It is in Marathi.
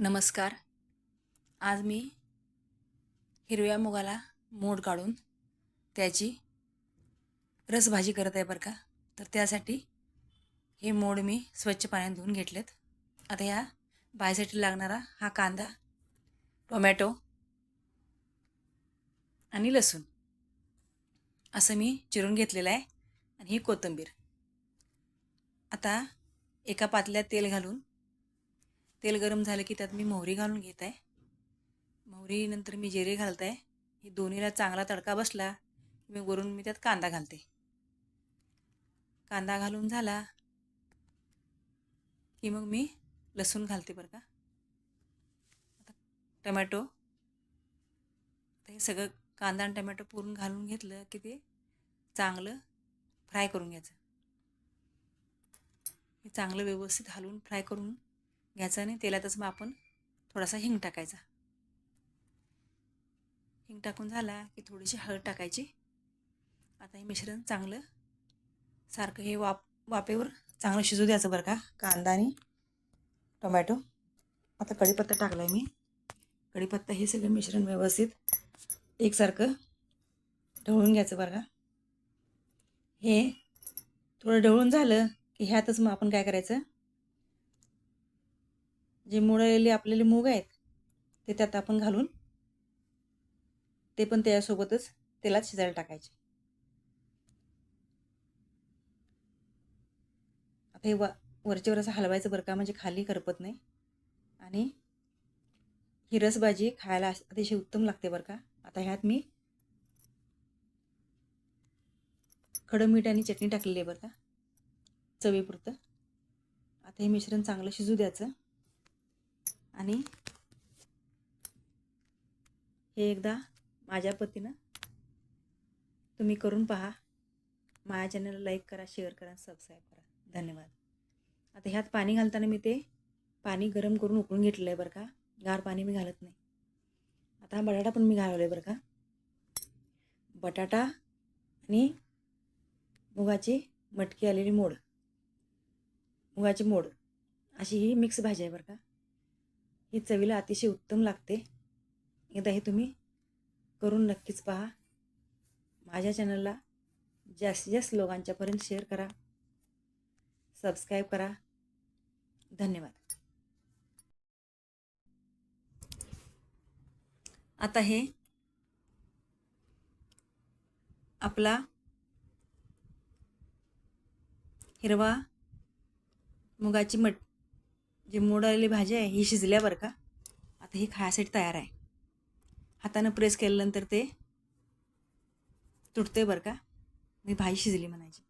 नमस्कार. आज मी हिरव्या मुगाला मोड काढून त्याची रसभाजी करत आहे बरं का? तर त्यासाठी हे मोड मी स्वच्छ पाण्यात धुवून घेतलेत. आता ह्या भाजीसाठी लागणारा हा कांदा टोमॅटो आणि लसूण असं मी चिरून घेतलेलं आहे आणि ही कोथिंबीर. आता एका पातल्यात तेल घालून तेल गरम झालं की त्यात मी मोहरी घालून घेत. आहे मोहरीनंतर मी जिरे घालत. आहे हे दोन्हीला चांगला तडका बसला की मी वरून मी त्यात कांदा घालते. कांदा घालून झाला की मग मी लसूण घालते बरं का. आता टमॅटो. हे सगळं कांदा आणि टमॅटो पूर्ण घालून घेतलं की ते चांगलं फ्राय करून घ्यायचं. हे चांगलं व्यवस्थित हलवून फ्राय करून घ्यायचं आणि तेलातच मग आपण थोडासा हिंग टाकायचा. हिंग टाकून झाला की थोडीशी हळद टाकायची. आता हे मिश्रण चांगलं सारखं हे वाप वापेवर चांगलं शिजू द्यायचं बरं का. कांदा आणि टोमॅटो. आता कढीपत्ता टाकला आहे मी. कढीपत्ता हे सगळं मिश्रण व्यवस्थित एकसारखं ढवळून घ्यायचं बरं का. हे थोडं ढवळून झालं की ह्यातच मग आपण काय करायचं? जे मुळलेले आपलेले मूग आहेत ते त्यात आपण घालून ते पण त्याच्यासोबतच तेलात शिजायला टाकायचे. आता हे वा वरच्यावर असं हलवायचं बरं का म्हणजे खाली करपत नाही. आणि ही रसभाजी खायला अतिशय उत्तम लागते बरं का. आता ह्यात मी खडं मीठ आणि चटणी टाकलेली आहे बरं का चवीपुरतं. आता हे मिश्रण चांगलं शिजू द्यायचं. आणि हे एकदा माझ्या पतीनं तुम्ही करून पहा. माझ्या चॅनलला लाईक करा शेअर करा सबस्क्राईब करा. धन्यवाद. आता ह्यात पाणी घालताना मी ते पाणी गरम करून उकळून घेतलेलं आहे बरं का. गार पाणी मी घालत नाही. आता हा बटाटा पण मी घालवला आहे बरं का. बटाटा आणि मुगाची मटकी आलेली मोड. मुगाची मोड. अशी ही मिक्स भाजी आहे बरं का. ही चवीला अतिशय उत्तम लागते. एकदा हे तुम्ही करून नक्कीच पहा. माझ्या चॅनलला जास्तीत जास्त लोकांच्यापर्यंत शेअर करा. सबस्क्राईब करा. धन्यवाद. आता हे आपला हिरवा मुगाची मट जी मोडलेली भाजी आहे ही शिजल्या बरं का? आता ही खायासाठी तयार आहे. हातानं प्रेस केल्यानंतर ते तुटते बरं का? मी भाजी शिजली म्हणायची.